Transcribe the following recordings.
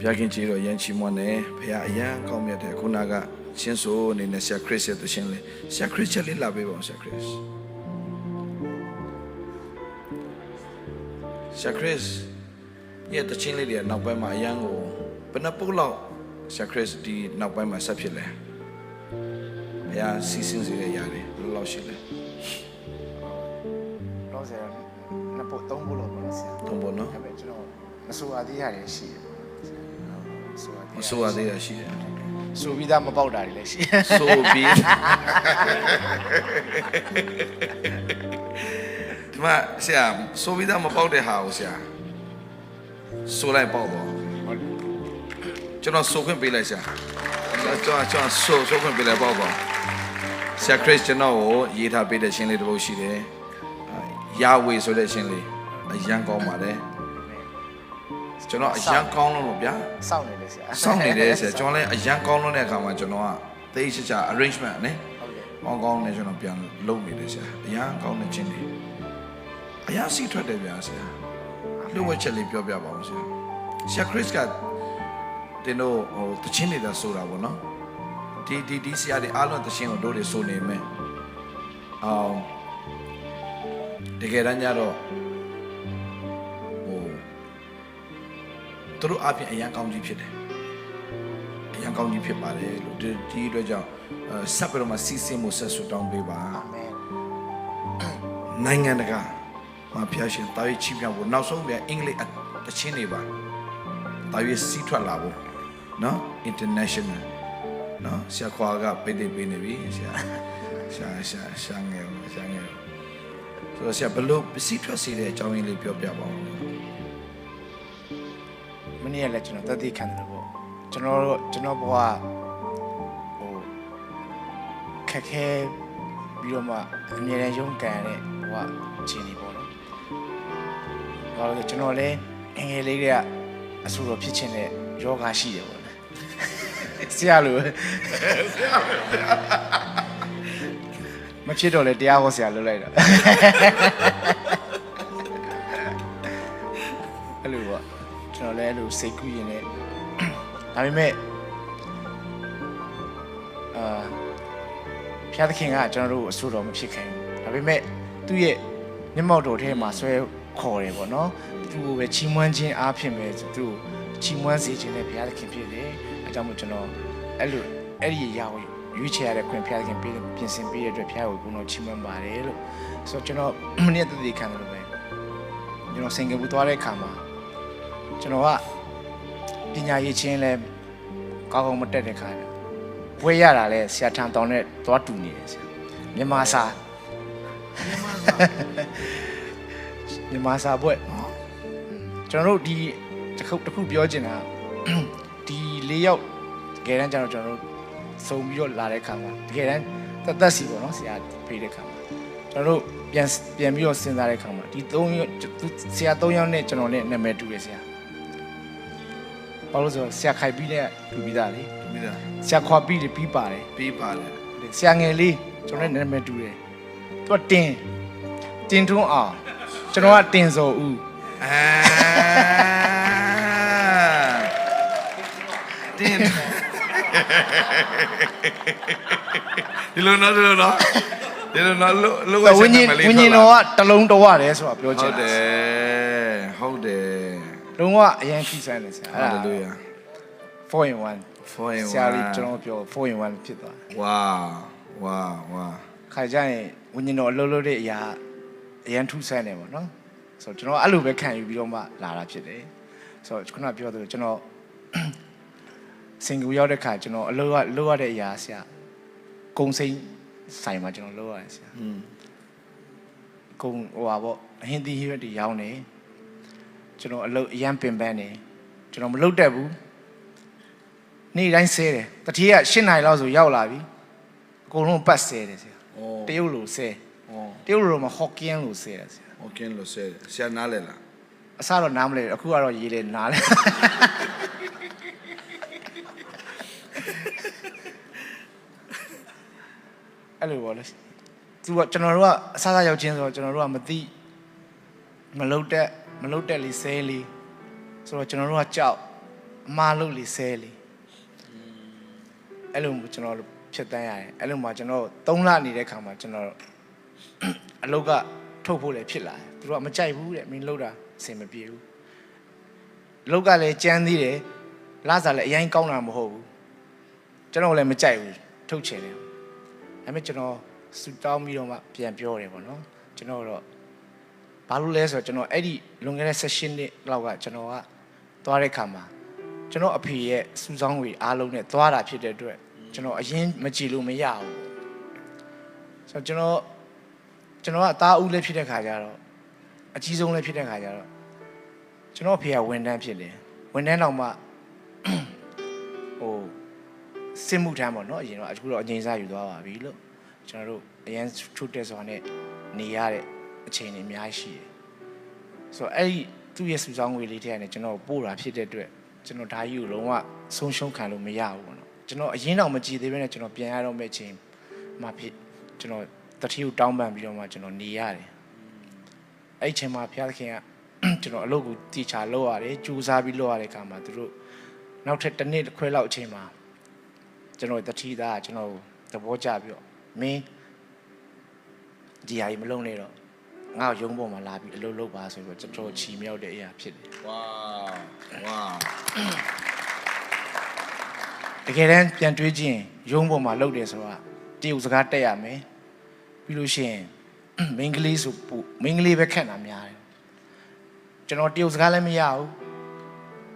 ဘုရားခင်ကြီးတော်ရန်ချီးမွမ်းတယ်ဘုရားအရန်ကောင်းမြတ်တယ်ခုနကချင်းဆိုအနေနဲ့ဆရာခရစ်ရဲ့သရှင်လေးဆရာခရစ်ချက်လေးလာပေးပါဦးဆရာခရစ်ဆရာခရစ်ရဲ့သရှင်လေးတွေနောက်ပိုင်းမှာအရန်ကိုဘယ်နှပုတ်လောက်ဆရာခရစ်ဒီနောက်ပိုင်းမှာဆက်ဖြစ်လဲဘုရားစီစဉ်စေတဲ့ຢာတွေဘယ်လိုလောက်ရှိလဲတော့ဆရာနှစ်ပုတ်သုံးပုတ်လောက်ပါလို့ဆရာသုံးဖို့နော်ဒါပေမဲ့ကျွန်တော်မဆိုအသေးရတယ်ရှိတယ် မဆိုအသေးမဆိုရသေးတာရှိတယ်ဆိုပြီးသားမပေါက်တာတွေလည်းရှိတယ်ဆိုပြီးဒီမှာဆရာဆိုပြီးသားမပေါက်တဲ့ဟာကိုဆရာဆိုလိုက်ပေါက်တော့ကျွန်တော်ဆိုခွင့်ပေးလိုက်ဆရာကျွန်တော်ကျွန်တော်ဆိုဆိုခွင့်ပေးလိုက်ပေါက်ပါဆရာခရစ်ကျွန်တော်ကိုရေးထားပေးတဲ့ရှင်းလေးတစ်ပုဒ်ရှိတယ်ယာဝေဆိုတဲ့ရှင်းလေးအရန်ကောင်းပါတယ် ကျွန်တော်အရန်ကောင်းလို့ဗျာစောင့်နေလေဆရာစောင့်နေတယ်ဆရာကျွန်တော်လည်းအရန်ကောင်းလို့တဲ့အခါမှာကျွန်တော်ကသိချာချာ arrangement နဲ့ဟုတ်ကဲ့ကောင်းကောင်းနဲ့ကျွန်တော်ပြန်လုပ်နေတယ်ဆရာအရန်ကောင်းတဲ့ချင်းတွေအရန်စီထွက်တယ်ဗျာဆရာလှုပ်ဝက်ချက်လေးပြောပြပါဦးဆရာဆရာခရစ်ကတင်တို့ဟိုတချင်းနေတာဆိုတာပေါ့နော်ဒီဒီဒီဆရာတွေအားလုံးတချင်းကိုတို့တွေဆိုနေမယ်အောင်တကယ်တမ်းကျတော့ သူတို့အပြင်အရန်ကောင်းကြီးဖြစ်တယ်အရန်ကောင်းကြီးဖြစ်ပါတယ်လို့ဒီဒီအတွက်ကြောင့်အဲဆက်ပြီးတော့မှစီစဉ်မှုဆက်ဆူတောင်းပေးပါအာမင်နိုင်ငံတကာမှာဖျားရှင်တာရေးချီးမြှောက်ဖို့နောက်ဆုံးပြန်အင်္ဂလိပ်တချင်းတွေပါတာရေးစီးထွက်လာဖို့နော် international နော်ဆရာခွာကပေးတယ်ပေးနေပြီဆရာရှာရှာရှာငယ်ရှာငယ်ဆိုတော့ဆရာဘလို့စီးထွက်စေတဲ့အကြောင်းရင်းလေးပြောပြပါဦးမ နေ့ကလည်းကျွန်တော်တသက်ခံတယ်ပေါ့ကျွန်တော်တို့ကျွန်တော်ဘဝဟိုခက်ခဲပြီးတော့မှအမြဲတမ်းရုန်းကန်ရတဲ့ဘဝအခြေအနေပေါ့နော်ဘာလို့လဲကျွန်တော်လည်းငယ်ငယ်လေးတွေကအဆူတော်ဖြစ်ခြင်းနဲ့ယောဂရှိတယ်ပေါ့နော်ဆရာလိုမဖြစ်တော့လေတရားဟောဆရာလုပ်လိုက်တာ ကျွန်တော်လည်းအဲ့လိုစိတ်ကူးရင်လည်းဒါပေမဲ့အာဖျားသခင်ကကျွန်တော်တို့ကိုအဆူတော်မဖြစ်ခိုင်းဘူးဒါပေမဲ့သူ့ရဲ့မျက်မှောက်တော်ထဲမှာဆွဲခေါ်တယ်ပေါ့နော်သူ့ကိုပဲချီးမွမ်းခြင်းအားဖြင့်ပဲသူ့ကိုချီးမွမ်းစေခြင်းနဲ့ဘုရားသခင်ဖြစ်တယ်အဲကြောင့်မို့ကျွန်တော်အဲ့လိုအဲ့ဒီအရာကိုရွေးချယ်ရတဲ့ခွင့်ဘုရားသခင်ပေးပြင်ဆင်ပေးတဲ့အတွက်ဘုရားကိုကိုယ်တော်ချီးမွမ်းပါတယ်လို့ဆိုတော့ကျွန်တော်မနေ့တည်းခံတယ်လို့ပဲကျွန်တော်စင်ကာပူသွားတဲ့အခါမှာ ကျွန်တော်ကပညာရေးချင်းလဲကောင်းကောင်းမတက်တဲ့ခါတယ်ဘွဲရတာလဲဆရာထန်တောင်းနဲ့သွားတူနေတယ်ဆရာမြန်မာစာမြန်မာစာဘွဲကျွန်တော်တို့ဒီတစ်ခုတစ်ခုပြောချင်တာဒီလေးယောက်တကယ်တမ်းကျတော့ကျွန်တော်တို့စုံပြီးတော့လာတဲ့ခါမှာတကယ်တမ်းသက်သက်စီပေါ့နော်ဆရာဖေးတဲ့ခါမှာကျွန်တော်တို့ပြန်ပြန်ပြီးတော့စဉ်းစားတဲ့ခါမှာဒီ၃ယောက်သူဆရာ၃ယောက်နဲ့ကျွန်တော်နဲ့နာမည်တူတယ်ဆရာ ဘာလို့လဲဆိုတော့ဆရာခိုင်ပြီးတဲ့တူပြီးသားလေမိသားဆရာခွာပြီးတယ်ပြီးပါတယ်ပေးပါတယ်ဆရာငယ်လေးကျွန်တော်နဲ့နာမည်တူတယ်သူကတင်တင်ထွန်းအောင်ကျွန်တော်ကတင်စော်ဦးအာတင်းဒီလိုနော်ဒီလိုနော်ဒီလိုနော်လို့လို့ဝင်းကြီးဝင်းကြီးတော်ကတလုံးတော်ရတယ်ဆိုတာပြောချဟုင်တ်တတာယ်ဟုတ်တယ် လုံးဝအရင်ခိဆိုင်တယ်ဆရာဟာလေလုယာ4 in 1 for you ဆရာကြီးကျွန်တော်ပြော4 in 1ဖြစ်သွားတယ်ဝါဝါဝါခါကြရင်ဝင်းကြီးတော်အလုပ်လုပ်တဲ့အရာအရင်ထူးဆန်းတယ်ပေါ့နော်ဆိုတော့ကျွန်တော်အဲ့လိုပဲခံယူပြီးတော့မှလာတာဖြစ်တယ်ဆိုတော့ခုနပြောသလိုကျွန်တော်စင်ကူရောက်တဲ့ခါကျွန်တော်အလုပ်ကလုပ်ရတဲ့အရာဆရာကုံစိမ့်ဆိုင်မှာကျွန်တော်လုပ်ရတယ်ဆရာอืมကုံဟိုပါပေါ့အဟင်းသီးဟရွက်တွေရောင်းနေ ကျွန်တော်အလုပ်အရန်ပင်ပန်းနေကျွန်တော်မလုပ်တတ်ဘူးနေ့တိုင်းဆဲတယ်တတိယ၈နိုင်လောက်ဆိုရောက်လာပြီအကုန်လုံးပတ်ဆဲတယ်ဆရာတရုတ်လိုဆဲတရုတ်လိုမှာဟော့ကင်းလိုဆဲတယ်ဆရာဟော့ကင်းလိုဆဲဆရာနားလဲလားအစတော့နားမလဲအခုကတော့ရေးလဲနားလဲအဲ့လိုပေါ့လေသူကကျွန်တော်တို့ကအစစရောက်ချင်းဆိုတော့ကျွန်တော်တို့ကမသိမလုပ်တတ် မလုတ်တက်လေးဆဲလေးဆိုတော့ကျွန်တော်တို့ကကြောက်အမားလို့လေဆဲလေအဲ့လိုမျိုးကျွန်တော်ဖြစ်တန်းရတယ်အဲ့လိုမှကျွန်တော်3လနေတဲ့ခါမှာကျွန်တော်အလုတ်ကထုတ်ဖို့လည်းဖြစ်လာတယ်သူတို့ကမကြိုက်ဘူးတဲ့မင်းလှုပ်တာအဆင်မပြေဘူးအလုတ်ကလည်းကြမ်းသေးတယ်လစားလည်းအရင်ကောင်းတာမဟုတ်ဘူးကျွန်တော်လည်းမကြိုက်ဘူးထုတ်ချင်တယ်ဒါပေမဲ့ကျွန်တော်စူတောင်းပြီးတော့မှပြန်ပြောတယ်ပေါ့နော်ကျွန်တော်တော့ ဘာလို့လဲဆိုတော့ကျွန်တော်အဲ့ဒီလွန်ခဲ့တဲ့ session နှစ်လောက်ကကျွန်တော်ကသွားတဲ့ခါမှာကျွန်တော်အဖေရဲ့စူဆောင်းဝေအားလုံးနဲ့သွားတာဖြစ်တဲ့အတွက်ကျွန်တော်အရင်မကြည့်လို့မရဘူးဆိုတော့ကျွန်တော်ကျွန်တော်ကအသားဦးလည်းဖြစ်တဲ့ခါကျတော့အကြီးဆုံးလည်းဖြစ်တဲ့ခါကျတော့ကျွန်တော်အဖေကဝန်ထမ်းဖြစ်တယ်ဝန်ထမ်းတော့မှဟိုစစ်မှုထမ်းပေါ့နော်အရင်တော့အခုတော့အငိမ့်စားယူသွားပါပြီလို့ကျွန်တော်တို့အရန်ထုတက်စွာနဲ့နေရတဲ့ အချိန်တွေအများကြီးရှိတယ်ဆိုတော့အဲ့ဒီသူ့ရဲ့စုဆောင်းငွေလေးတဲ့ကနေကျွန်တော်ပို့တာဖြစ်တဲ့အတွက်ကျွန်တော်ဒါကြီးကိုလုံးဝဆုံးရှုံးခံလို့မရဘူးပေါ့နော်ကျွန်တော်အရင်တော့မကြည်သေးဘဲနဲ့ကျွန်တော်ပြန်ရတော့မယ့်အချိန်မှာဖြစ်ကျွန်တော်တတိကိုတောင်းပန်ပြီးတော့မှကျွန်တော်နေရတယ်အဲ့ဒီအချိန်မှာဘုရားသခင်ကကျွန်တော်အလုပ်ကိုတီချာလုပ်ရတယ်ကြိုးစားပြီးလုပ်ရတဲ့အခါမှာသူတို့နောက်ထပ်တစ်နှစ်တစ်ခွဲလောက်အချိန်မှာကျွန်တော်တတိသားကကျွန်တော်သဘောကျပြီးတော့မင်းဒီဟာကြီးမလုပ်နဲ့တော့ ငါ့ကိုရုံးပေါ်မှာလာပြီးအလုပ်လုပ်ပါဆိုပြီးတော့ကျွန်တော်ချီမြောက်တဲ့အရာဖြစ်တယ်ဝါဝါတကယ်တမ်းပြန်တွေးကြည့်ရင်ရုံးပေါ်မှာလုပ်တယ်ဆိုတာတရုတ်စကားတက်ရမယ်ပြီးလို့ရှိရင်မိန်းကလေးဆိုပူမိန်းကလေးပဲခက်တာများတယ်ကျွန်တော်တရုတ်စကားလည်းမရဘူး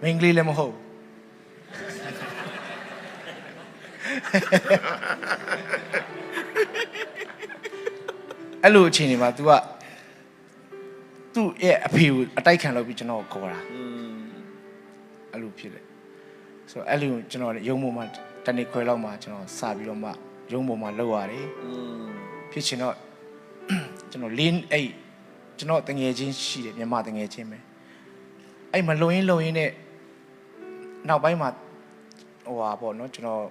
မိန်းကလေးလည်းမဟုတ်ဘူးအဲ့လိုအချိန်တွေမှာ तू က သူ့ရဲ့အဖေကိုအတိုက်ခံလုပ်ပြီးကျွန်တော်ကိုခေါ်တာအဲ့လိုဖြစ်တယ်ဆိုတော့အဲ့လိုကျွန်တော်ရုံပေါ်မှာတနေ့ခွဲလောက်မှာကျွန်တော်စပြီးတော့မှရုံပေါ်မှာလောက်ရတယ်ဖြစ်ချင်တော့ကျွန်တော်လင်းအဲ့ကျွန်တော်တငယ်ချင်းရှိတယ်မြန်မာတငယ်ချင်းပဲအဲ့မလုံရင်းလုံရင်းနဲ့နောက်ပိုင်းမှာဟိုဟာပေါ့နော်ကျွန်တော်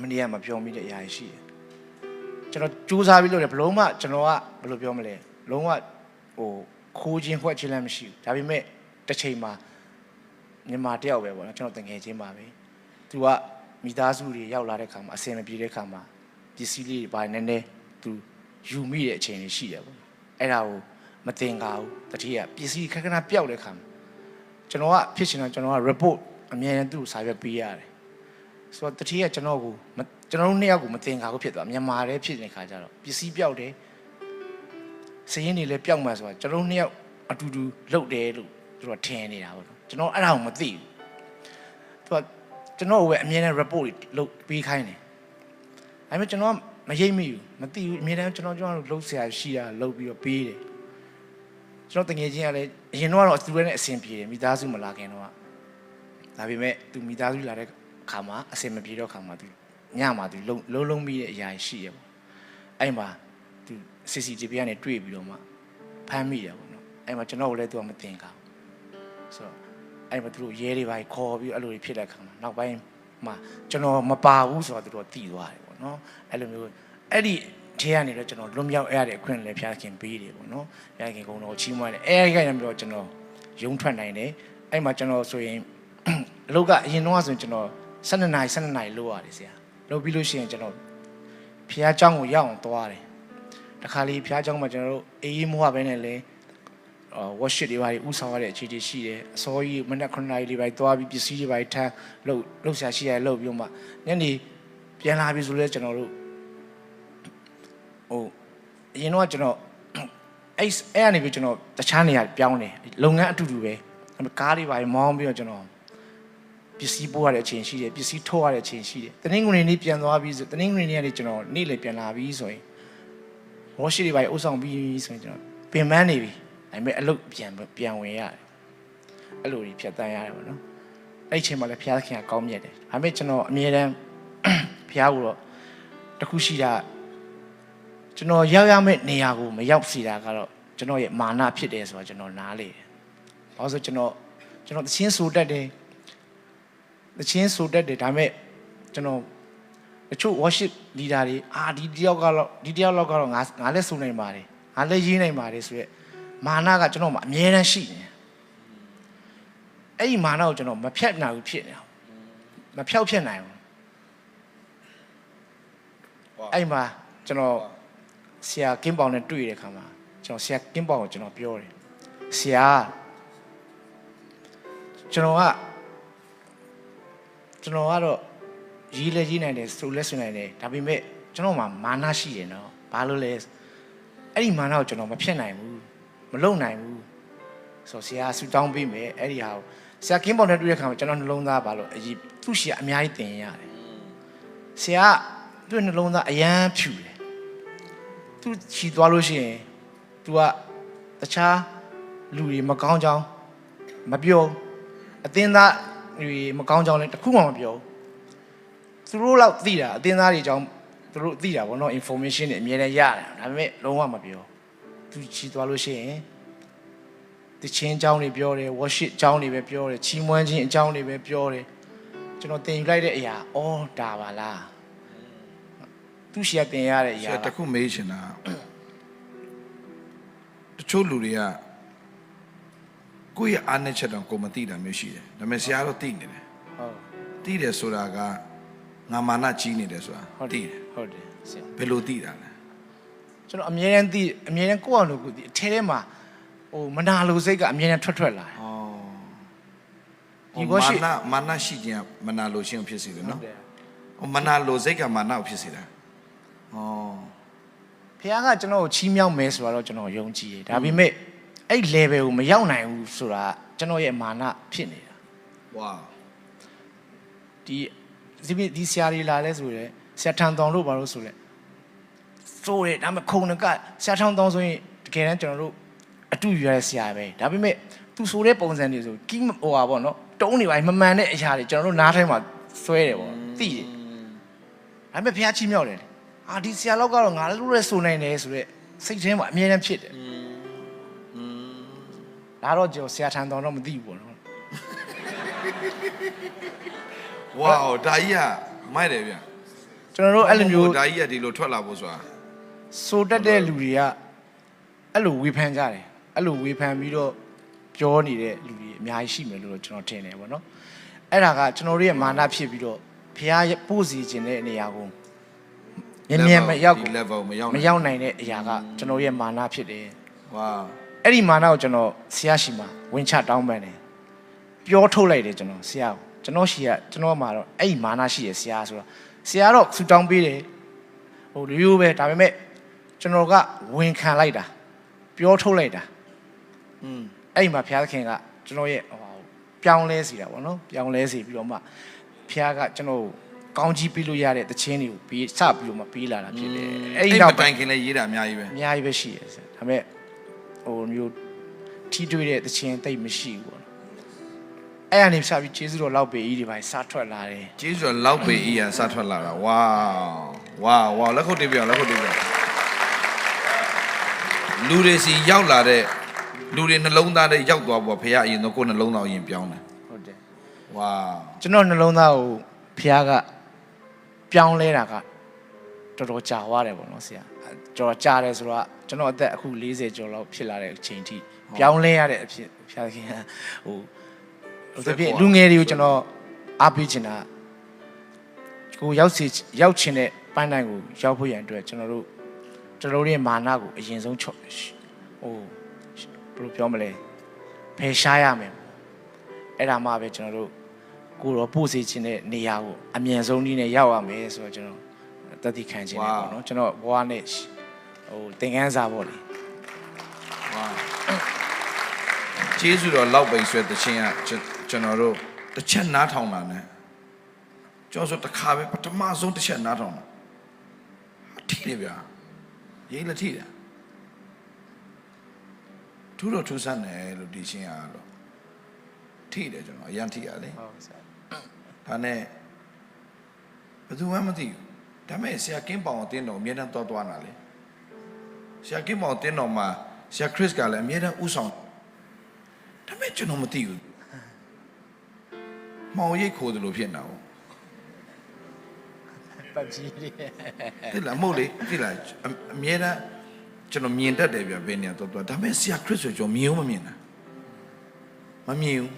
မနေ့ကမပြောမိတဲ့အရာရှိတယ်ကျွန်တော်စူးစမ်းပြီးလို့လေဘလုံးမကျွန်တော်ကဘယ်လိုပြောမလဲလုံးဝ ဟိုခိုးခြင်းခွက်ခြင်းလည်းမရှိဘူးဒါပေမဲ့တစ်ချိန်မှာမြန်မာတယောက်ပဲပေါ့နော်ကျွန်တော်တငယ်ချင်းပါပဲသူကမိသားစုတွေရောက်လာတဲ့ခါမှာအဆင်မပြေတဲ့ခါမှာပစ္စည်းလေးတွေပါနည်းနည်းသူယူမိတဲ့အချိန်တွေရှိတယ်ပေါ့အဲ့ဒါကိုမတင်ကားဘူးတတိယပစ္စည်းခက်ခဏပျောက်တဲ့ခါမှာကျွန်တော်ကဖြစ်ချင်တော့ကျွန်တော်က report အမြဲတမ်းသူ့ကိုစာရွက်ပေးရတယ်ဆိုတော့တတိယကျွန်တော်ကိုမကျွန်တော်တို့နှစ်ယောက်ကိုမတင်ကားဘူးဖြစ်သွားမြန်မာတည်းဖြစ်နေတဲ့ခါကျတော့ပစ္စည်းပျောက်တယ် စည်ရင်းတွေလည်းပျောက်မှဆိုတော့ကျွန်တော်တို့နှစ်ယောက်အတူတူလှုပ်တယ်လို့သူတို့ကထင်နေတာပေါ့နော်ကျွန်တော်အဲ့ဒါကိုမသိဘူးသူကကျွန်တော်ကိုပဲအမြဲတမ်း report တွေလုပ်ပေးခိုင်းတယ်။ဒါပေမဲ့ကျွန်တော်ကမရိပ်မိဘူးမသိဘူးအမြဲတမ်းကျွန်တော်ကျွန်တော်လုပ်ဆရာရှိတာလုပ်ပြီးတော့ပေးတယ်။ကျွန်တော်တငယ်ချင်းကလည်းအရင်တော့ကတော့သူတွေနဲ့အဆင်ပြေတယ်မိသားစုမလာခင်တော့ဒါပေမဲ့သူမိသားစုလာတဲ့ခါမှာအဆင်မပြေတော့ခါမှာသူညမှာသူလုံးလုံးလုံးပြီးတဲ့အရာရှိရပေါ့။အဲ့မှာသူ CCTV ကနေတွေ့ပြီးတော့မှဖမ်းမိတယ်ပေါ့နော်။အဲ့မှာကျွန်တော်ကိုလည်းသူကမတင်ကားဘူးဆိုတော့ အဲ့မှာသူတို့ရဲတွေပါခေါ်ပြီးအဲ့လိုတွေဖြစ်တဲ့ခါမှာနောက်ပိုင်းမှာကျွန်တော်မပါဘူးဆိုတော့သူတို့တည်သွားတယ်ပေါ့နော်အဲ့လိုမျိုးအဲ့ဒီထဲကနေတော့ကျွန်တော်လွန်မြောက်ရတဲ့အခွင့်အရေးဖျားခင်ပေးတယ်ပေါ့နော်ဖျားခင်ကုန်းတော်ချီးမွမ်းတယ်အဲ့ဒီကနေပြီးတော့ကျွန်တော်ရုံထွက်နိုင်တယ်အဲ့မှာကျွန်တော်ဆိုရင် အလုပ်ကအရင်တော့ဆိုရင်ကျွန်တော်12နာရီ12နာရီလုပ်ရတယ်ဆရာလုပ်ပြီးလို့ရှိရင်ကျွန်တော်ဖျားเจ้าကိုရောက်အောင်သွားတယ် တခါလေဖျားเจ้าမှာကျွန်တော်တို့အေးအေးမိုးရပဲနဲ့လေ အာ worship တွေပါဥဆောင်ရတဲ့အခြေအနေရှိတယ်အစောကြီးမနက်9နာရီလေးပိုင်းသွားပြီးပစ္စည်းတွေပိုင်းထမ်းလှုပ်လှုပ်ရှားရှိရတယ်လှုပ်ပြီးတော့မှညနေပြန်လာပြီဆိုလဲကျွန်တော်တို့ဟိုအရင်တော့ကျွန်တော် အဲ့အဲ့အနေပြီးကျွန်တော်တခြားနေရာပြောင်းတယ်လုပ်ငန်းအတူတူပဲကားတွေပါမောင်းပြီးတော့ကျွန်တော်ပစ္စည်းပို့ရတဲ့အချိန်ရှိတယ်ပစ္စည်းထုတ်ရတဲ့အချိန်ရှိတယ်တနင်္ဂနွေနေ့ပြန်သွားပြီးဆိုတနင်္ဂနွေနေ့ကနေကျွန်တော်နေ့လေပြန်လာပြီးဆိုရင် worship တွေပါဥဆောင်ပြီးဆိုရင်ကျွန်တော်ပင်ပန်းနေပြီဒါပေမဲ့အလုပ်ပြန်ပြန်ဝင်ရတယ်အဲ့လိုကြီးဖြတ်တန်းရတယ်ပေါ့နော်အဲ့ဒီအချိန်မှာလည်းဘုရားသခင်ကကောင်းမြတ်တယ်ဒါပေမဲ့ကျွန်တော်အမြဲတမ်းဘုရားကိုတော့တစ်ခုရှိတာကျွန်တော်ရောက်ရမယ့်နေရာကိုမရောက်စီတာကတော့ကျွန်တော်ရဲ့မာနဖြစ်တယ်ဆိုတော့ကျွန်တော်နားလေတယ်ဘာလို့ဆိုကျွန်တော်ကျွန်တော်သချင်းဆိုတတ်တယ်သချင်းဆိုတတ်တယ်ဒါပေမဲ့ကျွန်တော် တချို့ worship leader တွေအာဒီတယောက်ကတော့ဒီတယောက်လောက်ကတော့ငါငါလည်းဆိုနိုင်ပါတယ်ငါလည်းရေးနိုင်ပါတယ်ဆိုရက်မာနကကျွန်တော်မှာအမြဲတမ်းရှိနေတယ်အဲ့ဒီမာနကိုကျွန်တော်မဖြတ်နိုင်ဘူးဖြစ်နေတာမဖြောက်ဖြစ်နိုင်ဘူးအဲ့မှာကျွန်တော်ဆရာကင်းပေါင်နဲ့တွေ့တဲ့ခါမှာကျွန်တော်ဆရာကင်းပေါင်ကိုကျွန်တော်ပြောတယ်ဆရာကျွန်တော်ကကျွန်တော်ကတော့ ရီးလဲရီးနိုင်တယ်ဆိုလဲဆိုနိုင်တယ်ဒါပေမဲ့ကျွန်တော်မှာမာနရှိတယ်နော်ဘာလို့လဲအဲ့ဒီမာနကိုကျွန်တော်မဖြစ်နိုင်ဘူးမလုံနိုင်ဘူးဆိုတော့ဆရာဆူတောင်းပေးမယ်အဲ့ဒီဟာကိုဆရာကင်းပေါင်နဲ့တွေ့တဲ့ခါမှာကျွန်တော်နှလုံးသားပါလို့အကြီးသူ့ရှိအများကြီးတင်ရတယ်ဆရာကသူ့နှလုံးသားအယမ်းဖြူတယ်သူချီသွားလို့ရှိရင် तू ကတခြားလူတွေမကောင်းကြောင်းမပြောအတင်းသားတွေမကောင်းကြောင်းလည်းတစ်ခုမှမပြော သူတို့လောက်သိတာအတင်းသားတွေကြောင်းသူတို့သိတာဗောနော် information တွေအများနဲ့ရတယ်ဒါပေမဲ့လုံးဝမပြောသူချီသွားလို့ရှိရင်တချင်းအကြောင်းတွေပြောတယ် worship အကြောင်းတွေပဲပြောတယ်ချီးမွမ်းခြင်းအကြောင်းတွေပဲပြောတယ်ကျွန်တော်တင်ယူလိုက်တဲ့အရာအော်ဒါပါလားသူရှိရတင်ရတဲ့အဆရာရာတခုမေးချင်တာတချို့လူတွေကကိုယ့်ရဲ့အားနည်းချက်တော့ကိုယ်မသိတာမျိုးရှိတယ်ဒါပေမဲ့ဆရာတော့သိနေတယ်ဟုတ်သိတယ်ဆိုတာက ငါမာနကြီးနေတယ်ဆိုတာဟုတ်တသိယ်တယ်ဟုတ်တယ်ဆရာဘယ်လိုသိတာလဲကျွန်တော်အမြဲတမ်းသိအမြဲတမ်းကိုယ့်အောင်လို့ကိုယ်သိအထဲထဲမှာဟိုမနာလိုစိတ်ကအမြဲတမ်းထွက်ထွက်လာတယ်ဩဒီဒီ worship မာနမာနရှိခြင်းကမနာလိုခြင်းကိုဖြစ်စေတယ်နော်တယ်ဟိုမနာလိုစိတ်ကမာနကိုဖြစ်စေတာဩဖခင်ကကျွန်တော်ကိုချီးမြှောက်မယ်ဆိုတော့ကျွန်တော်ယုံကြည်တယ်ဒါပေမဲ့အဲ့ level ကိုမရောက်နိုင်ဘူးဆိုတာကျွန်တော်ရဲ့မာနဖြစ်နေတာဝါဒီ ဒီပြဒီဆရာတွေလာလဲဆိုရဲဆရာထန်တောင်လို့ဘာလို့ဆိုလဲဆိုရဲဒါပေမဲ့ခုံနကဆရာထန်တောင်ဆိုရင်တကယ်တမ်းကျွန်တော်တို့အတူယူရတဲ့ဆရာပဲဒါပေမဲ့သူဆိုတဲ့ပုံစံတွေဆိုကီးဟိုပါပေါ့နော်တုံးနေပါမမှန်တဲ့အရာတွေကျွန်တော်တို့နားထဲမှာဆွဲတယ်ပေါ့သိတယ်ဒါပေမဲ့ဖះချီးမြောက်တယ်အာဒီဆရာလောက်ကတော့ငါတို့လည်းဆိုနိုင်တယ်ဆိုတော့စိတ်ထဲမှာအမြဲတမ်းဖြစ်တယ်ဒါတော့ကျွန်တော်ဆရာထန်တောင်တော့မသိဘူးပေါ့နော် ဝါဒါကြီးကမိုက်တယ်ဗျကျွန်တော်တို့အဲ့လိုမျိုးဒါကြီးကဒီလိုထွက်လာဖို့ဆိုတာဆိုတတ်တဲ့လူတွေကအဲ့လိုဝေဖန်ကြတယ်အဲ့လိုဝေဖန်ပြီးတော့ပြောနေတဲ့လူတွေအများကြီးရှိမယ်လို့တော့ကျွန်တော်ထင်တယ်ပေါ့နော်အဲ့ဒါကကျွန်တော်တို့ရဲ့မာနဖြစ်ပြီးတော့ဖះပို့စီခြင်းတဲ့နေရာကိုမြင်မြင်မရောက်ဒီကို level မရောက်မရောက်နိုင်တဲ့အရာကကျွန်တော်ရဲ့မာနဖြစ်တယ်ဝါအဲ့ဒီမာနကိုကျွန်တော်ဆရာရှိမှာဝင်ချတောင်းပန်တယ်ပြောထုတ်လိုက်တယ်ကျွန်တော်ဆရာကို ကျွန်တော်ရှိရကျွန်တော်မှာတော့အဲ့ဒီမာနရှိရဆရာဆိုတော့ဆရာတော့ဆူတောင်းပေးတယ်ဟိုရိုးရိုးပဲဒါပေမဲ့ကျွန်တော်ကဝင်ခံလိုက်တာပြောထုတ်လိုက်တာอืมအဲ့ဒီမှာဘုရားသခင်ကကျွန်တော်ရဲ့ဟိုပြောင်းလဲစီတာပေါ့နော်ပြောင်းလဲစီပြီးတော့မှဘုရားကကျွန်တော်ကိုကောင်းကြီးပေးလို့ရတဲ့တခြင်းတွေကိုပြီးစပြီးတော့မှပေးလာတာဖြစ်တယ်အဲ့ဒီအဲ့နောက်မတိုင်ခင်လည်းရေးတာအများကြီးပဲအများကြီးပဲရှိရယ်ဆရာဒါပေမဲ့ဟိုမျိုးထီးတွေ့တဲ့တခြင်းတိတ်မရှိဘူးပေါ့နော် အဲ့အနေစပြီးကျေးဇူးတော်လောက်ပေကြီးတွေပါစထွက်လာတယ်ကျေးဇူးတော်လောက်ပေအီးရစထွက်လာတာဝါဝါဝါလက်ခုပ်တင်ပြအောင်လက်ခုပ်တင်ပြအောင်လူတွေစီရောက်လာတဲ့လူတွေနှလုံးသားတွေရောက်သွားဖို့ဖခင်အရင်တော့ကိုယ်နှလုံးသားကိုအရင်ပြောင်းတယ်ဟုတ်တယ်ဝါကျွန်တော်နှလုံးသားကိုဘုရားကပြောင်းလဲတာကတော်တော်ကြာသွားတယ်ပေါ့နော်ဆရာအဲတော်တော်ကြာတယ်ဆိုတော့ကျွန်တော်အသက်အခု40ကျော်လောက်ဖြစ်လာတဲ့အချိန်ထိပြောင်းလဲရတဲ့အဖြစ်ဘုရားခင်ကဟို ဟိုတပြည့်လူငယ်တွေကိုကျွန်တော်အားပေးချင်တာကိုရောက်စီရောက်ချင်တဲ့ပန်းတိုင်းကိုရောက်ဖို့ရန်အတွက်ကျွန်တော်တို့ကျွန်တော်တို့ရဲ့မာနကိုအရင်ဆုံးချော့ဟိုဘယ်လိုပြောမလဲဖယ်ရှားရမယ်အဲ့ဒါမှပဲကျွန်တော်တို့ကိုတော့ပို့စေခြင်းတဲ့နေရာကိုအမြန်ဆုံးနည်းနဲ့ရောက်ရမယ်ဆိုတော့ကျွန်တော်တတိခံခြင်းနဲ့ပေါ့နော်ကျွန်တော်ဘွားနဲ့ဟိုသင်ခန်းစာပေါ့လေဝါကျေးဇူးတော်လောက်ပိန်ဆွဲတခြင်းက ကျွန်ကျွန်တော်တို့တစ်ချက်နားထောင်တာ ਨੇ ကျောင်းဆိုတစ်ခါပဲပထမဆုံးတစ်ချက်နားထောင်တာဟာထိတယ်ဗျာရေးလက်ထိတယ်ထူးတော့ထူးဆန်းတယ်လို့ဒီချင်းကတော့ထိတယ်ကျွန်တော်အရန်ထိရလေဟုတ်ဆရာဒါနဲ့ဘယ်သူမှမသိဘူးဒါပေမဲ့ဆရာကင်းပေါင်အတင်းတော်အမြဲတမ်းသွားသွားတာလေဆရာကင်းပေါင်အတင်းတော်မှာဆရာခရစ်ကလည်းအမြဲတမ်းဥဆောင်ဒါပေမဲ့ကျွန်တော်မသိဘူး မောင်ရိတ်ခိုးတယ်လို့ဖြစ်နေတာဟုတ်ပတ်ကြီးလေးတိလားမဟုတ်လေတိလားအအမြဲတမ်းကျွန်တော်မြင်တတ်တယ်ဗျဘယ်နေရာတော့သွားဒါပေမဲ့ဆရာခရစ်ဆိုကျွန်တော်မြင်ဦးမမြင်တာမမြင်ဘူး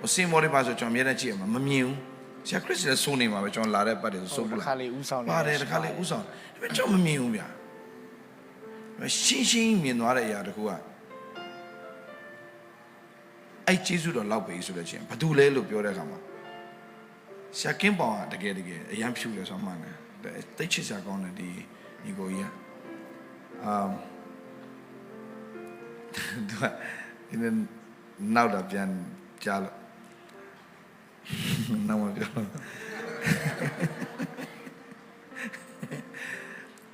ဟဟိုစင်မော်တွေပါဆိုကျွန်တော်အများနဲ့ကြည့်ရမှာမမြင်ဘူးဆရာခရစ်လည်းစိုးနေမှာပဲကျွန်တော်လာတဲ့ပတ်တွေဆိုစိုးဘူးတစ်လားခါလေးဥဆောင်နေပါတယ်တစ်ခါလေဥဆောင်ဒါပေမဲ့ကျွန်တော်မမြင်ဘူးဗျာရှင်းရှင်းမြင်သွားတဲ့အရာတစ်ခုကအဲ့ကျေးဇူးတော်လောက်ပဲဆိုတဲ့ချင်းဘာတူလဲလို့ပြောတဲ့အခါမှာ ဆရာကင်းပေါင်ကတကယ်တကယ်အရန်ဖြူရဆိုမှန်းတယ်တိတ်ချစ်စရာကောင်းတယ်ဒီဒီကိုကြီးကအာသူကဒီနေ့နောက်တော့ပြန်ကြားလို့နောက်မှပြောလို့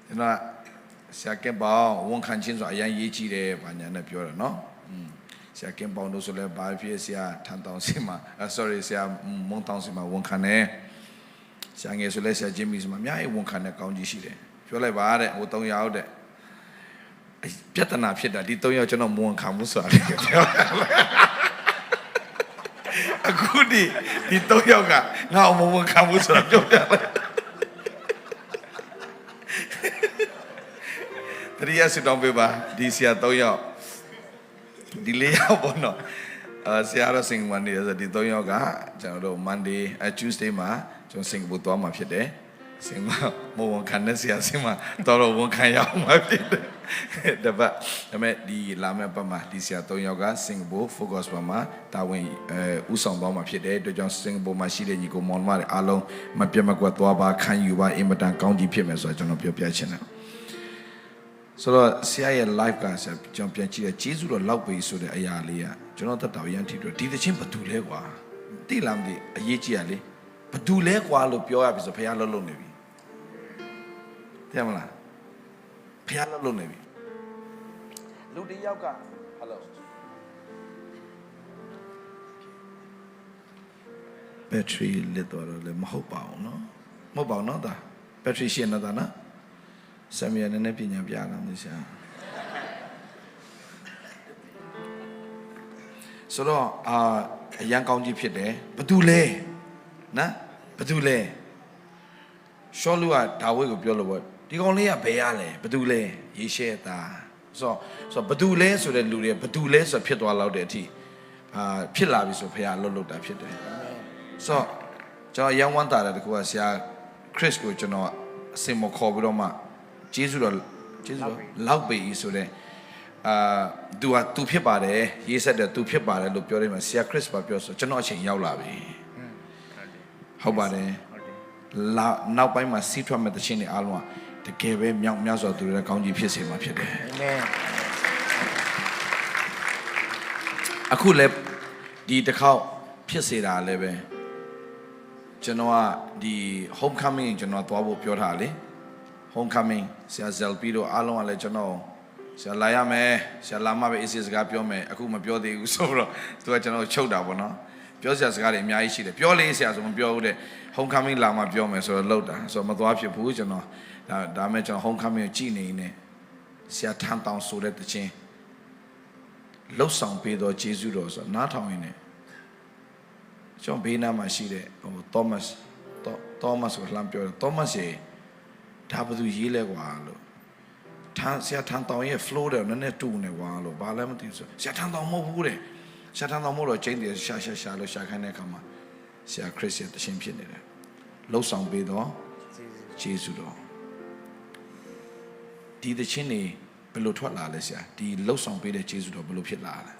ကျွန်တော်ဆရာကင်ပေါင်းဝန်ခံချင်းဆိုအရင်ရေးကြည့်တယ်ဘာညာနဲ့ပြောတယ်နော်อืม ဆရာကင်ပေါင်းတို့ဆိုလဲဘာဖြစ်ဆရာထန်တောင်စင်မှာ sorry ဆရာမုံတောင်စင်မှာဝန်ခံတယ်ဆရာငယ်ဆိုလဲဆရာဂျင်မီစမှာအများကြီးဝန်ခံတဲ့ကောင်းကြီးရှိတယ်ပြောလိုက်ပါတဲ့ဟို၃ယောက်တဲ့ပြဿနာဖြစ်တာဒီ၃ယောက်ကျွန်တော်မဝန်ခံမှုဆိုတာလေပြောအခုဒီဒီ၃ယောက်ကငါ့မဝန်ခံမှုဆိုတာပြောပြလိုက်တရိယာစစ်တောင်းပေးပါဒီဆရာ၃ယောက် ဒီ၄ယောက်ပေါ့နော်အဲဆရာရစင်မန်ဒီဆိုဒီ၃ယောက်ကကျွန်တော်တို့ Monday အဲ Tuesday မှာကျွန်တော်စင်ကာပူသွားမှာဖြစ်တယ်စင်မမဝန်ခံတဲ့ဆရာစင်မတော်တော်ဝန်ခံရအောင်မှာဖြစ်တယ်တပတ်ဒါပေမဲ့ဒီလာမယ့်ပတ်မှာဒီဆရာ၃ယောက်ကစင်ကာပူ focus ပါမှာတာဝန်အဲဥဆောင်သွားမှာဖြစ်တယ်တို့ကြောင့်စင်ကာပူမှာရှိတဲ့ညီကိုမောင်မတွေအားလုံးမပြတ်မကွက်သွားပါခံယူပါအင်မတန်ကောင်းကြီးဖြစ်မယ်ဆိုတော့ကျွန်တော်ပြောပြချင်တယ် ဆိုတော့ဆရာရဲ့ live ကဆရာကျွန်တော်ပြန်ကြည့်ရကျေးဇူးတော်လောက်ပြီဆိုတဲ့အရာလေးကကျွန်တော်တက်တော်ရန်ထီတော့ဒီသချင်းဘာတူလဲကွာတိလားမသိအရေးကြီးရလေဘာတူလဲကွာလို့ပြောရပြီဆိုဖះလှုပ်လှုပ်နေပြီသိမလားဖះလှုပ်လှုပ်နေပြီလူတစ်ယောက်ကဟယ်လိုဘက်ထရီလစ်တော့လည်းမဟုတ်ပါဘူးเนาะမဟုတ်ပါဘူးเนาะဒါဘက်ထရီရှင်းတော့တာနော် ဆမ်မီယာနည်းနည်းပညာပြလာမယ်ဆရာဆိုတော့အာအရန်ကောင်းကြီးဖြစ်တယ်ဘသူလဲနော်ဘသူလဲရှောလူကဒါဝိဒ်ကိုပြောလို့ပေါ့ဒီကောင်လေးကဘယ်ရလဲဘသူလဲယေရှဲသားဆိုတော့ဆိုတော့ဘသူလဲဆိုတဲ့လူတွေဘသူလဲဆိုဖြစ်သွားလောက်တဲ့အထိအာဖြစ်လာပြီဆိုဖခင်လှုပ်လှုပ်တာဖြစ်တယ်ဆိုတော့ကျွန်တော်ရန်ဝမ်းတာတဲ့တကူကဆရာခရစ်ကိုကျွန်တော်အစင်မခေါ်ပြီးတော့မှ ဂျေဇုတော်ဂျေဇုတော်လောက်ပေကြီးဆိုတဲ့အာသူကသူဖြစ်ပါတယ်ရေးဆက်တယ်သူဖြစ်ပါတယ်လို့ပြောတယ်မှာဆရာခရစ်ပါပြောဆိုကျွန်တော်အချိန်ရောက်လာပြီဟုတ်ပါတယ်လာနောက်ပိုင်းမှာစီးထွက်မဲ့တခြင်းတွေအားလုံးကတကယ်ပဲမြောက်များစွာသူတွေလည်းကောင်းကြီးဖြစ်စေမှာဖြစ်တယ်အာမင်အခုလည်းဒီတစ်ခေါက်ဖြစ်စေတာလည်းပဲကျွန်တော်ကဒီ homecoming ကျွန်တော်သွားဖို့ပြောထားလေ homecoming ဆရာ ZLP တို့အားလုံးကလည်းကျွန်တော်ဆရာလာရမယ်ဆရာလာမှပဲ AC စကားပြောမယ်အခုမပြောသေးဘူးဆိုတော့သူကကျွန်တော်ချုပ်တာပေါ့နော်ပြောဆရာစကားတွေအများကြီးရှိတယ်ပြောလေဆရာဆိုမပြောဘူးတဲ့ homecoming လာမှပြောမယ်ဆိုတော့လောက်တာဆိုတော့မသွားဖြစ်ဘူးကျွန်တော်ဒါဒါမဲ့ကျွန်တော် homecoming ကိုကြည်နေနေဆရာထမ်းတောင်ဆိုတဲ့တခြင်းလှုပ်ဆောင်ပေးသောဂျေဇုတော်ဆိုတော့နားထောင်ရင်းနဲ့ကျွန်တော်ဘေးနားမှာရှိတဲ့ဟိုသောမတ်သောမတ်ကိုလှမ်းပြောတယ်သောမတ်ရေ ဒါဘာသူရေးလဲကွာလို့ထန်းဆရာထန်းတောင်ရဲ့ flow တယ်နည်းနည်းတူနေကွာလို့ဘာလဲမသိဘူးဆိုဆရာထန်းတောင်မဟုတ်ဘူးတဲ့ဆရာထန်းတောင်မဟုတ်တော့ကျင်းတယ်ရှာရှာရှာလို့ရှာခိုင်းတဲ့အခါမှာဆရာခရစ်ရဲ့တခြင်းဖြစ်နေတယ်လှုပ်ဆောင်ပေးသောဂျေဇုတော်ဒီတခြင်းနေဘယ်လိုထွက်လာလဲဆရာဒီလှုပ်ဆောင်ပေးတဲ့ဂျေဇုတော်ဘယ်လိုဖြစ်လာလဲ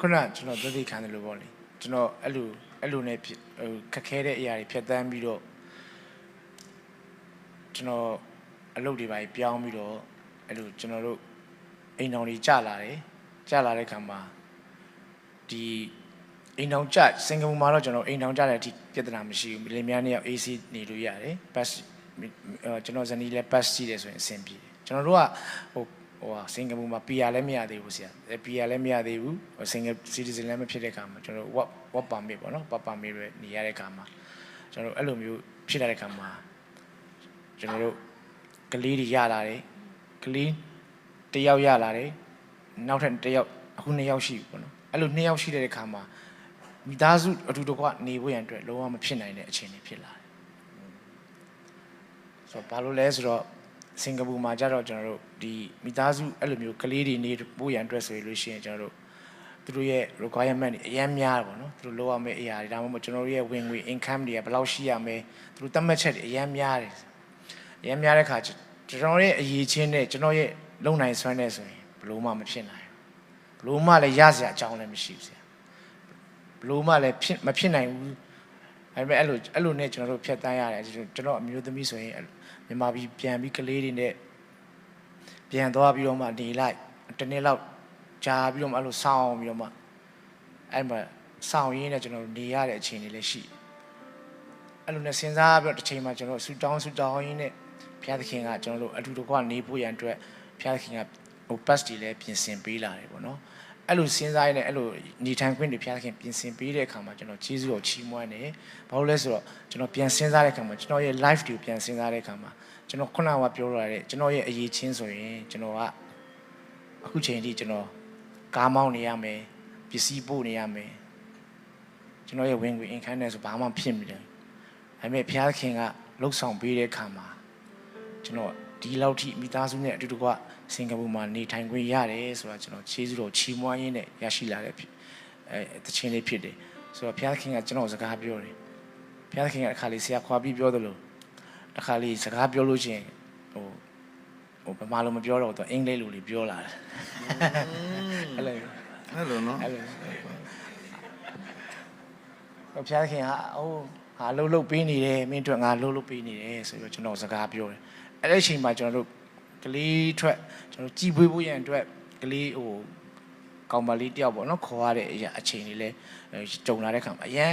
ခုနကကျွန်တော်သတိခံတယ်လို့ပေါ့လေကျွန်တော်အဲ့လိုအဲ့လိုနဲ့ဖြစ်ဟိုခက်ခဲတဲ့အရာတွေဖြတ်တန်းပြီးတော့ ကျွန်တော်အလုပ်တွေပါပြောင်းပြီးတော့အဲ့လိုကျွန်တော်တို့အိမ်တော်တွေကြာလာတယ်ကြာလာတဲ့ခါမှာဒီအိမ်တော်ကြစင်ကာပူမှာတော့ကျွန်တော်အိမ်တော်ကြတဲ့အထိပြဿနာမရှိဘူးလင်မယားနှစ်ယောက် AC နေလို့ရတယ်ဘတ်အဲကျွန်တော်ဇနီးလည်းဘတ်ရှိတယ်ဆိုရင်အဆင်ပြေတယ်ကျွန်တော်တို့ကဟိုဟိုဟာစင်ကာပူမှာ PR လည်းမရသေးဘူးဆရာအဲ PR လည်းမရသေးဘူးစင်ကာ citizen လည်းမဖြစ်တဲ့ခါမှာကျွန်တော်တို့ work work permit ပေါ့နော် work permit ပဲနေရတဲ့ခါမှာကျွန်တော်တို့အဲ့လိုမျိုးဖြစ်လာတဲ့ခါမှာ ကျွန်တော်တို့ကလေးတွေရလာတယ်ကလေးတစ်ယောက်ရလာတယ်နောက်ထပ်တစ်ယောက်အခုနှစ်ယောက်ရှိပြီပေါ့နော်အဲ့လိုနှစ်ယောက်ရှိတဲ့ခါမှာမိသားစုအတူတကွနေဖို့ရန်အတွက်လုံးဝမဖြစ်နိုင်တဲ့အခြေအနေဖြစ်လာတယ်ဆိုတော့ဘာလို့လဲဆိုတော့စင်ကာပူမှာကြတော့ကျွန်တော်တို့ဒီမိသားစုအဲ့လိုမျိုးကလေးတွေနေဖို့ရန်အတွက်ဆိုလို့ရှိရင်ကျွန်တော်တို့သူတို့ရဲ့ requirement တွေအများများတယ်ပေါ့နော်သူတို့လိုရမယ့်အရာတွေဒါမှမဟုတ်ကျွန်တော်တို့ရဲ့ဝင်ငွေ income တွေကဘယ်လောက်ရှိရမလဲသူတို့သတ်မှတ်ချက်တွေအများများတယ် အများများတဲ့ခါကျွန်တော်ရဲ့အရေးချင်းနဲ့ကျွန်တော်ရဲ့လုံနိုင်စွမ်းနဲ့ဆိုရင်ဘယ်လို့မှမဖြစ်နိုင်ဘူးဘယ်လို့မှလည်းရစရာအကြောင်းလည်းမရှိဘူးဆရာဘယ်လို့မှလည်းဖြစ်မဖြစ်နိုင်ဘူးဒါပေမဲ့အဲ့လိုအဲ့လိုနဲ့ကျွန်တော်တို့ဖြတ်တန်းရတယ်ကျွန်တော်အမျိုးသမီးဆိုရင်မြန်မာပြည်ပြန်ပြီးကလေးတွေနဲ့ပြန်သွားပြီးတော့မှနေလိုက်တစ်နေ့လောက်ကြာပြီးတော့မှအဲ့လိုစောင်းပြီးတော့မှအဲ့မှာစောင်းရင်းနဲ့ကျွန်တော်တို့နေရတဲ့အချိန်တွေလည်းရှိအဲ့လိုနဲ့စဉ်းစားပြီးတော့တစ်ချိန်မှာကျွန်တော်ဆူတောင်းဆူတောင်းရင်းနဲ့ ဘုရားသခင်ကကျွန်တော်တို့အတူတကွနေဖို့ရန်အတွက်ဘုရားသခင်ကဟို pass တွေလည်းပြင်ဆင်ပေးလာတယ်ပေါ့နော်အဲ့လိုစဉ်းစားရင်းနဲ့အဲ့လိုနေထိုင်ခွင့်တွေဘုရားသခင်ပြင်ဆင်ပေးတဲ့အခါမှာကျွန်တော်ကျေးဇူးတော်ချီးမွမ်းတယ်ဘာလို့လဲဆိုတော့ကျွန်တော်ပြန်စဉ်းစားတဲ့အခါမှာကျွန်တော်ရဲ့ life တွေကိုပြန်စဉ်းစားတဲ့အခါမှာကျွန်တော်ခုနကပြောရတဲ့ကျွန်တော်ရဲ့အရေးချင်းဆိုရင်ကျွန်တော်ကအခုချိန်ထိကျွန်တော်ကားမောင်းနေရမယ်ပစ္စည်းပို့နေရမယ်ကျွန်တော်ရဲ့ဝင်ငွေ income နဲ့ဆိုဘာမှဖြစ်မနေဘူးဒါပေမဲ့ဘုရားသခင်ကလှုပ်ဆောင်ပေးတဲ့အခါမှာ ကျွန်တော်ဒီလောက်ထိမိသားစုနဲ့အတူတကွစင်ကာပူမှာနေထိုင်ခွင့်ရတယ်ဆိုတော့ကျွန်တော်ခြေစူးတော်ချီးမွမ်းရင်းနဲ့ရရှိလာတဲ့ဖြစ်အဲတခြင်းလေးဖြစ်တယ်ဆိုတော့ဘုရားသခင်ကကျွန်တော်စကားပြောတယ်ဘုရားသခင်ကအခါလေးဆရာခွာပြီးပြောတယ်လို့တစ်ခါလေးစကားပြောလို့ချင်းဟိုဟိုဗမာလိုမပြောတော့တော့အင်္ဂလိပ်လိုလေးပြောလာတယ်အဲ့လိုအဲ့လိုနော်အဲ့လိုဘုရားခင်ဟာအိုးငါလှုပ်လှုပ်ပေးနေတယ်မင်းတို့ငါလှုပ်လှုပ်ပေးနေတယ်ဆိုပြီးတော့ကျွန်တော်စကားပြောတယ် အဲ့ဒီအချိန်မှာကျွန်တော်တို့ကလေးထွက်ကျွန်တော်ကြည်ပွေးဖို့ရန်အတွက်ကလေးဟိုကောင်မလေးတယောက်ပေါ့နော်ခေါ်ရတဲ့အရာအချိန်လေးလဲကြုံလာတဲ့ခါမှာအရန်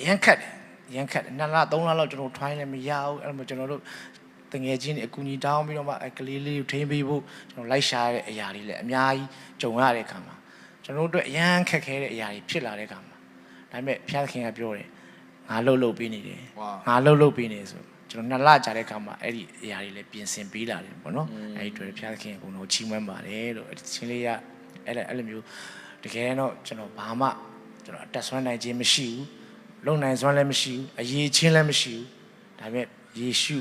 အရန်ခတ်တယ်အရန်ခတ်တယ်နှစ်လသုံးလလောက်ကျွန်တော်ထိုင်းလည်းမရဘူးအဲ့လိုမျိုးကျွန်တော်တို့တငယ်ချင်းတွေအကူအညီတောင်းပြီးတော့မှအဲကလေးလေးကိုထိန်းပေးဖို့ကျွန်တော်လိုက်ရှာရတဲ့အရာလေးလည်းအများကြီးကြုံရတဲ့ခါမှာကျွန်တော်တို့အတွက်အရန်ခက်ခဲတဲ့အရာတွေဖြစ်လာတဲ့ခါမှာဒါပေမဲ့ဖျားခင်ကပြောတယ်ငါလှုပ်လှုပ်ပေးနေတယ်ဝါငါလှုပ်လှုပ်ပေးနေဆို ကျွန်တော်နှစ်လကြာတဲ့ခါမှာအဲ့ဒီအရာတွေလည်းပြင်ဆင်ပေးလာတယ်ပေါ့နော်အဲ့ဒီတွေ့ဖျားခင်ကဘုံတော်ချီးမွမ်းပါတယ်လို့အဲ့ဒီချင်းလေးကအဲ့လိုအဲ့လိုမျိုးတကယ်တော့ကျွန်တော်ဘာမှကျွန်တော်အတက်ဆွမ်းနိုင်ခြင်းမရှိဘူးလုံနိုင်စွမ်းလည်းမရှိဘူးအရေးချင်းလည်းမရှိဘူးဒါပေမဲ့ယေရှု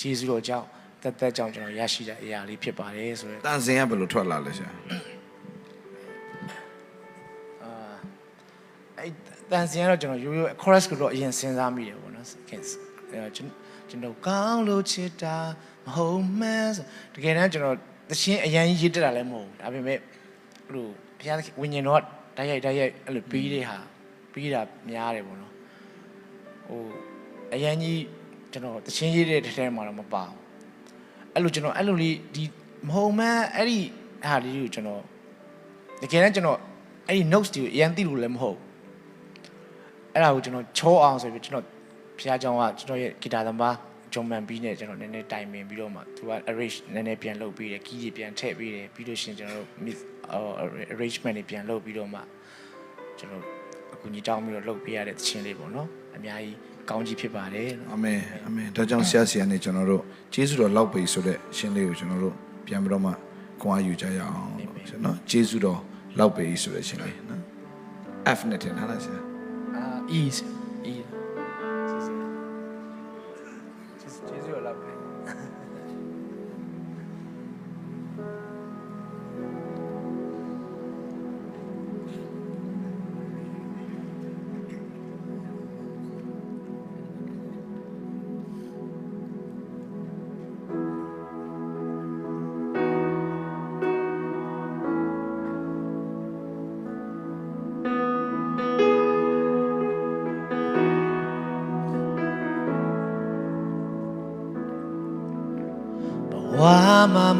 ဂျေဇုတော်ကြောင့်တက်တက်ကြောင့်ကျွန်တော်ရရှိတဲ့အရာလေးဖြစ်ပါတယ်ဆိုတော့တန်စင်ကဘယ်လိုထွက်လာလဲဆရာအဲ့တန်စင်ကတော့ကျွန်တော်ရိုးရိုး chorus ကိုတော့အရင်စဉ်းစားမိတယ်ပေါ့နော်ခင်အဲကျွန် ကျွန်တော်ကောင်းလို့ချစ်တာမဟုတ်မှန်းဆိုတကယ်တမ်းကျွန်တော်တခြင်းအရင်ရေးတက်တာလည်းမဟုတ်ဘူးဒါပေမဲ့ဘလို့ဘုရားသခင်ဝိညာဉ်တော်ကတိုက်ရိုက်တိုက်ရိုက်အဲ့လိုပြီးတဲ့ဟာပြီးတာများတယ်ပေါ့နော်ဟိုအရင်ကြီးကျွန်တော်တခြင်းရေးတဲ့တစ်ထဲမှာတော့မပါဘူးအဲ့လိုကျွန်တော်အဲ့လိုလေးဒီမဟုတ်မှန်းအဲ့ဒီဟာလေးကိုကျွန်တော်တကယ်တမ်းကျွန်တော်အဲ့ဒီ notes တွေကိုအရင်သိလို့လည်းမဟုတ်ဘူးအဲ့ဒါကိုကျွန်တော်ချောအောင်ဆိုပြီးကျွန်တော် ဖျားကြောင်ကကျွန်တော်ရဲ့ဂီတာသမားဂျွန်မန်ဘီနဲ့ကျွန်တော်နည်းနည်းတိုင်ပင်ပြီးတော့မှသူက arrange နည်းနည်းပြန်လုပ်ပြီးတယ်ကီးတွေပြန်ထည့်ပြီးတယ်ပြီးလို့ရှိရင်ကျွန်တော်တို့ mix arrangement တွေပြန်လုပ်ပြီးတော့မှကျွန်တော်အကူကြီးတောင်းပြီးတော့လုပ်ပေးရတဲ့သချင်းလေးပေါ့နော်အများကြီးကောင်းကြီးဖြစ်ပါတယ်လို့အာမင်အာမင်ဒါကြောင့်ဆရာဆရာနဲ့ကျွန်တော်တို့ကျေးဇူးတော်လောက်ပြီဆိုတဲ့ရှင်းလေးကိုကျွန်တော်တို့ပြန်ပြီးတော့မှခွန်အားယူကြရအောင်ဆိုနော်ကျေးဇူးတော်လောက်ပြီဆိုတဲ့ရှင်းလေးနော် F နဲ့ထင်ထားလားဆရာအာ ease ease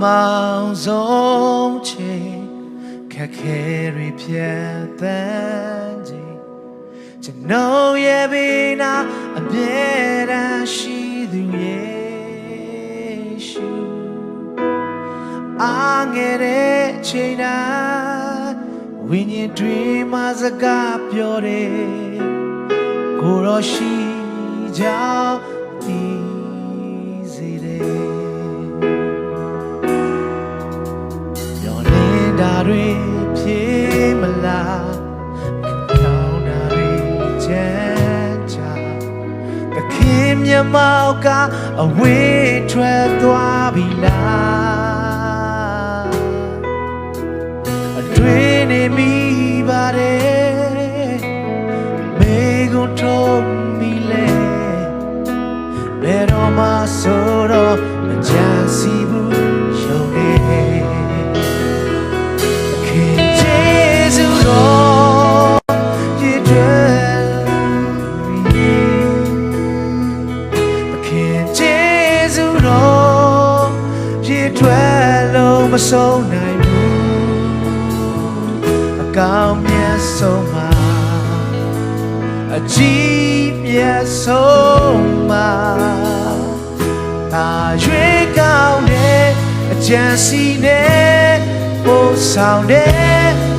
မှာမောင်ဆုံးချိန်ခက်ခဲတွေပြတ်တန်းခြင်းကျွန်တော်ရဲ့ဘေးနာအမြဲတမ်းရှိသူယေရှုအားငယ်တဲ့ချိန်တိုင်းဝိညာဉ်တွေမှာစကားပြောတယ်ကိုယ်တော်ရှိကြောင်း တာတွေဖြေမလားကောင်းတာတွေချမ်းချတခင်မြတ်မောက်ကအဝေးထွက်သွားပြီလားအတွင်းနေမိပါပါတယ်မေကိုထုံးမိလဲဘယ်တော့မှဆိုတော့ ဆုံးနိုင်ဘူးအကောင်းမြတ်ဆုံးမှာအကြီးမြတ်ဆုံးမှာတာရွေးကောင်းတဲ့အကြံစီနဲ့ပို့ဆောင်တဲ့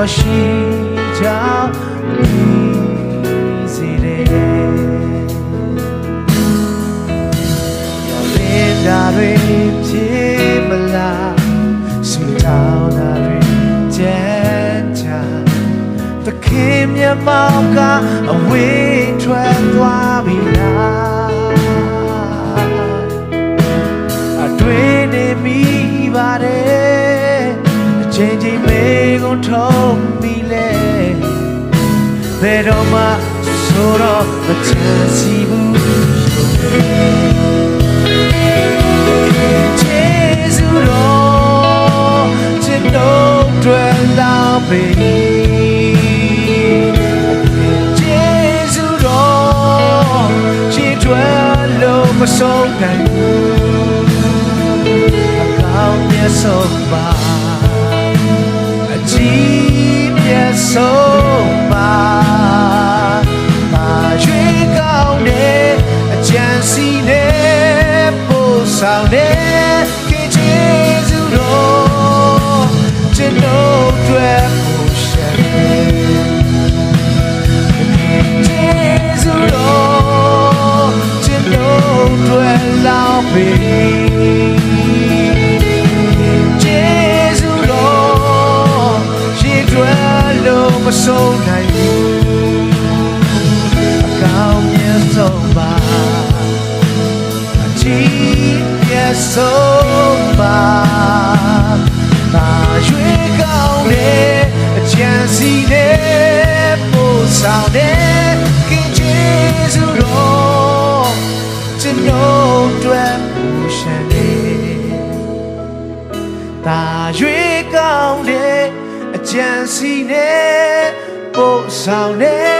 တော်ရှိကြောင်းဒီစီတယ်လင်းတာတွေဖြစ်မလားဆူတောင်းတာတွေကြမ်းချာသခင်မြတ်မောင်ကအဝေးထွက်သွားပြီလားအတွင်းနေမိပါတယ်အချိန်ချင်းမေ ကုန်ထုံးမိလဲဘယ်တော့မှဆိုတော့မချမ်းစီဘူးကျေးဇူးတော်ကျွန်တော်တွေ့လာပြီကျေးဇူးတော်ချစ်ထွယ်လို့မဆုံးနိုင်ဘူးအကောင်းမြတ်ဆုံးပါ ဆုံးပါမာရွေးကောင်းတဲ့အကြံစီနဲ့ပို့ဆောင်တဲ့ခင်ကျေးဇူးတော်ကျွန်တော်တွေ့ဖို့ရှက်ကျေးဇူးတော်ကျွန်တော်တွေ့လာပြီ လို့မဆုံးနိုင်ဘူးအကောင်းမြတ်ဆုံးပါအကြီးရဲ့ဆုံးပါတာရွေးကောင်းတဲ့အချမ်းစီနဲ့ပို့ဆောင်တဲ့ခင်ကျေးဇူးတော်ကျွန်တော်တွေ့မှုရှမ်းနေတာရွေး ပို့ဆော